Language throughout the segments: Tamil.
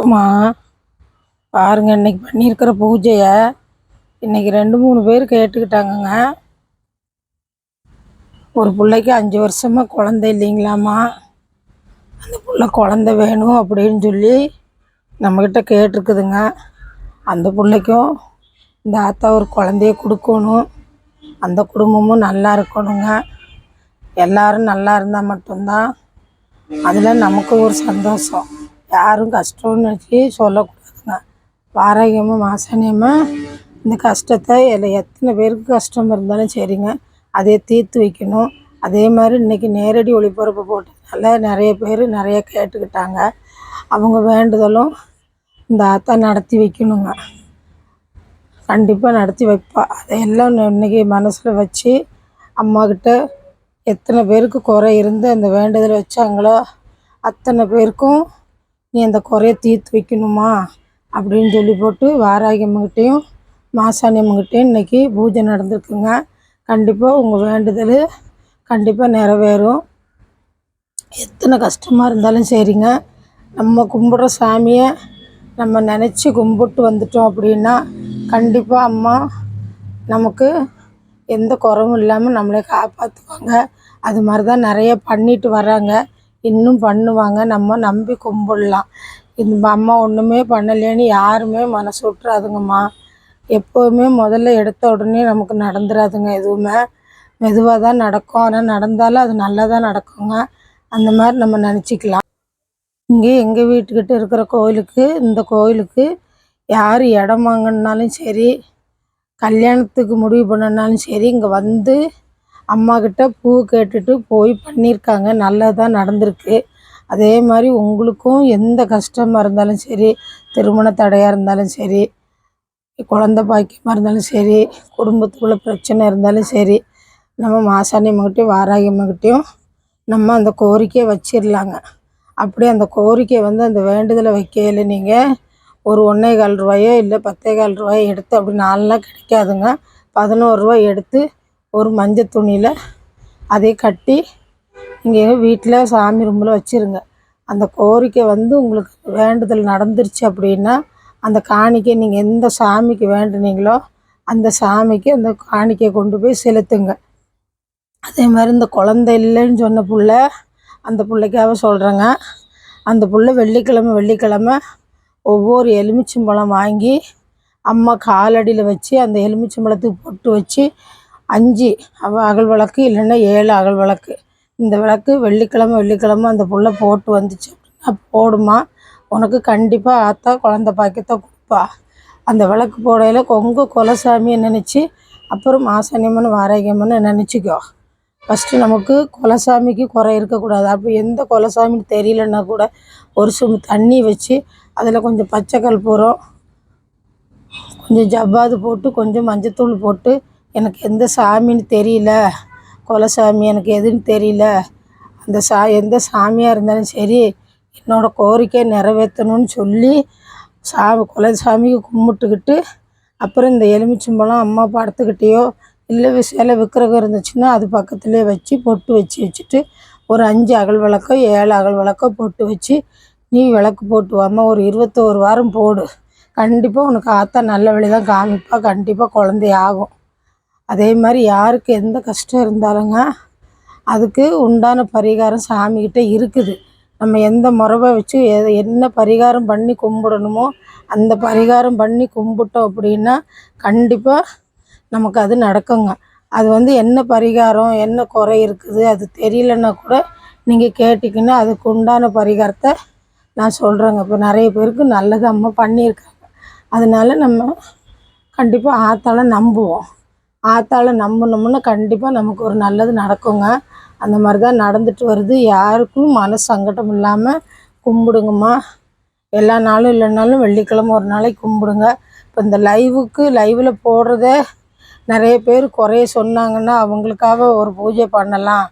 வணக்கம்மா பாருங்க இன்னைக்கு பண்ணியிருக்கிற பூஜையை இன்னைக்கு ரெண்டு மூணு பேர் கேட்டுக்கிட்டாங்கங்க. ஒரு பிள்ளைக்கு அஞ்சு வருஷமாக குழந்தை இல்லைங்களாம்மா அந்த பிள்ளை குழந்தை வேணும் அப்படின்னு சொல்லி நம்மக்கிட்ட கேட்டிருக்குதுங்க. அந்த பிள்ளைக்கும் இந்த ஆத்தா ஒரு குழந்தைய கொடுக்கணும். அந்த குடும்பமும் நல்லா இருக்கணுங்க. எல்லாரும் நல்லா இருந்தால் மட்டும்தான் அதில் நமக்கு ஒரு சந்தோஷம். யாரும் கஷ்டம்னு வச்சு சொல்லக்கூடாதுங்க. வாராகியமாக மாசாணியமாக இந்த கஷ்டத்தை இல்லை எத்தனை பேருக்கு கஷ்டம் இருந்தாலும் சரிங்க. அதை தீர்த்து வைக்கணும். அதே மாதிரி இன்றைக்கி நேரடி ஒளிபரப்பு போட்டதுனால நிறைய பேர் நிறைய கேட்டுக்கிட்டாங்க. அவங்க வேண்டுதலும் இந்த ஆத்தா நடத்தி வைக்கணுங்க. கண்டிப்பாக நடத்தி வைப்பா. அதையெல்லாம் இன்றைக்கி இன்னைக்கு மனசில் வச்சு அம்மாக்கிட்ட எத்தனை பேருக்கு குறை இருந்து அந்த வேண்டுதலை வச்சாங்களோ அத்தனை பேருக்கும் நீ அந்த குறைய தீர்த்து வைக்கணுமா? அப்படின்னு சொல்லி போட்டு வாராகி அம்மங்கிட்டையும் மாசாணி அம்மங்கிட்டையும் இன்னைக்கு பூஜை நடந்திருக்குங்க. கண்டிப்பாக உங்கள் வேண்டுதல் கண்டிப்பாக நிறைவேறும். எத்தனை கஷ்டமாக இருந்தாலும் சரிங்க. நம்ம கும்பிட்ற சாமியை நம்ம நினச்சி கும்பிட்டு வந்துட்டோம் அப்படின்னா கண்டிப்பாக அம்மா நமக்கு எந்த குறவும் இல்லாமல் நம்மளை காப்பாற்றுவாங்க அது மாதிரி தான் நிறைய பண்ணிட்டு வராங்க. இன்னும் பண்ணுவாங்க. நம்ம நம்பி கும்பிடலாம். இந்த அம்மா ஒன்றுமே பண்ணலைன்னு யாருமே மனசு விட்றாதுங்கம்மா எப்போவுமே முதல்ல எடுத்த உடனே நமக்கு நடந்துடாதுங்க எதுவுமே. மெதுவாக தான் நடக்கும். ஆனால் நடந்தாலும் அது நல்லதாக நடக்குங்க. அந்த மாதிரி நம்ம நினச்சிக்கலாம். இங்கே எங்கள் வீட்டுக்கிட்ட இருக்கிற கோயிலுக்கு இந்த கோயிலுக்கு யார் இடம் வாங்கினாலும் சரி கல்யாணத்துக்கு முடிவு பண்ணனாலும் சரி இங்கே வந்து அம்மாக்கிட்ட பூ கேட்டுட்டு போய் பண்ணியிருக்காங்க. நல்லதாக நடந்திருக்கு. அதே மாதிரி உங்களுக்கும் எந்த கஷ்டமாக இருந்தாலும் சரி திருமண தடையாக இருந்தாலும் சரி குழந்த பாக்கியமாக இருந்தாலும் சரி குடும்பத்துக்குள்ளே பிரச்சனை இருந்தாலும் சரி நம்ம மாசாணி அம்மகிட்டையும் வாராகி அம்மகிட்டையும் நம்ம அந்த கோரிக்கையை வச்சிடலாங்க அப்படியே அந்த கோரிக்கையை வந்து அந்த வேண்டுதலை வைக்கையில் நீங்கள் ஒரு ஒன்றே கால் ரூபாயோ இல்லை பத்தே கால் ரூபாயோ எடுத்து அப்படி நாலெலாம் கிடைக்காதுங்க. பதினோரு ரூபாய் எடுத்து ஒரு மஞ்சள் துணியில் அதை கட்டி நீங்கள் வீட்டில் சாமி ரூமில் வச்சுருங்க. அந்த கோரிக்கை வந்து உங்களுக்கு வேண்டுதல் நடந்துருச்சு அப்படின்னா அந்த காணிக்கை நீங்கள் எந்த சாமிக்கு வேண்டுனீங்களோ அந்த சாமிக்கு அந்த காணிக்கையை கொண்டு போய் செலுத்துங்க. அதே மாதிரி இந்த குழந்தை இல்லைன்னு சொன்ன புள்ள அந்த பிள்ளைக்காக சொல்கிறேங்க அந்த புள்ள வெள்ளிக்கிழமை வெள்ளிக்கிழமை ஒவ்வொரு எலுமிச்சம்பழம் வாங்கி அம்மா காலடியில் வச்சு அந்த எலுமிச்சம்பழத்துக்கு பொட்டு வச்சு அஞ்சு. அகல் விளக்கு இல்லைன்னா ஏழு அகல் விளக்கு. இந்த விளக்கு வெள்ளிக்கிழமை வெள்ளிக்கிழமை அந்த புள்ள போட்டு வந்துச்சு அப்படின்னா போடுமா? உனக்கு கண்டிப்பாக ஆத்தா குழந்த பாக்கியத்தை கொடுப்பா. அந்த விளக்கு போடையில் கொங்கு குலசாமியை நினச்சி? அப்புறம் மாசாணியம்மன் வாரகியம்மன் நினச்சிக்கோ? ஃபஸ்ட்டு நமக்கு குலசாமிக்கு குறை இருக்கக்கூடாது. அப்படி எந்த குலசாமின்னு தெரியலன்னா கூட ஒரு சும் தண்ணி வச்சு அதில் கொஞ்சம் பச்சை கற்பூரம் கொஞ்சம் ஜவ்வாது போட்டு கொஞ்சம் மஞ்சத்தூள் போட்டு எனக்கு எந்த சாமின்னு தெரியல. குலசாமி எனக்கு எதுன்னு தெரியல. அந்த சா எந்த சாமியாக இருந்தாலும் சரி என்னோடய கோரிக்கையை நிறைவேற்றணும்னு சொல்லி சாமி குலசாமிக்கு கும்பிட்டுக்கிட்டு அப்புறம் இந்த எலுமிச்சம்பழம் அம்மா படத்துக்கிட்டேயோ இல்லை சில விக்கிரகம் இருந்துச்சுன்னா அது பக்கத்துலேயே வச்சு பொட்டு வச்சு வச்சுட்டு ஒரு அஞ்சு அகல் விளக்கோ ஏழு அகல் விளக்கோ பொட்டு வச்சு நீ விளக்கு போட்டு வாம்மா ஒரு இருபத்தோரு வாரம் போடு. கண்டிப்பாக உனக்கு ஆத்தா நல்ல வழி தான் காமிப்பா. கண்டிப்பாக குழந்தையாகும். அதே மாதிரி யாருக்கு எந்த கஷ்டம் இருந்தாலுங்க அதுக்கு உண்டான பரிகாரம் சாமிக்கிட்ட இருக்குது. நம்ம எந்த முறவை வச்சு எது என்ன பரிகாரம் பண்ணி கும்பிடணுமோ அந்த பரிகாரம் பண்ணி கும்பிட்டோம் அப்படின்னா கண்டிப்பாக நமக்கு அது நடக்குங்க. அது வந்து என்ன பரிகாரம் என்ன குறை இருக்குது அது தெரியலன்னா கூட நீங்கள் கேட்டிங்கன்னா அதுக்கு உண்டான பரிகாரத்தை நான் சொல்கிறேங்க இப்போ நிறைய பேருக்கு நல்லது அம்மா பண்ணியிருக்காங்க. அதனால நம்ம கண்டிப்பாக ஆத்தால நம்புவோம். ஆத்தாளை நம்பினோம்னா கண்டிப்பாக நமக்கு ஒரு நல்லது நடக்குங்க. அந்த மாதிரி தான் நடந்துட்டு வருது. யாருக்கும் மன சங்கடம் இல்லாமல் கும்பிடுங்கம்மா. எல்லா நாளும் இல்லைனாலும் வெள்ளிக்கிழமை ஒரு நாளைக்கு கும்பிடுங்க. இப்போ இந்த லைவுக்கு லைவில் போடுறதே நிறைய பேர் குறைய சொன்னாங்கன்னா அவங்களுக்காக ஒரு பூஜை பண்ணலாம்.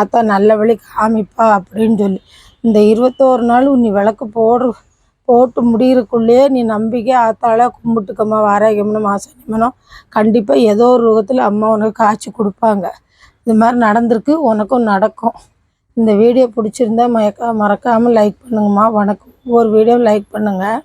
ஆத்தா நல்ல வழி காமிப்பா அப்படின்னு சொல்லி. இந்த இருபத்தோரு நாள் நீ விளக்கு போடு போட்டு முடியறக்குள்ளேயே நீ நம்பிக்கை ஆத்தால கும்பிட்டுக்கம்மா வாராகியம்மனும் மாசாணியம்மனும் கண்டிப்பாக ஏதோ ஒரு ரூபத்தில் அம்மா உனக்கு காய்ச்சி கொடுப்பாங்க. இது மாதிரி நடந்திருக்கு உனக்கும் நடக்கும். இந்த வீடியோ பிடிச்சிருந்தா மயக்க மறக்காமல் லைக் பண்ணுங்கம்மா. வணக்கம். ஒவ்வொரு வீடியோவும் லைக் பண்ணுங்கள்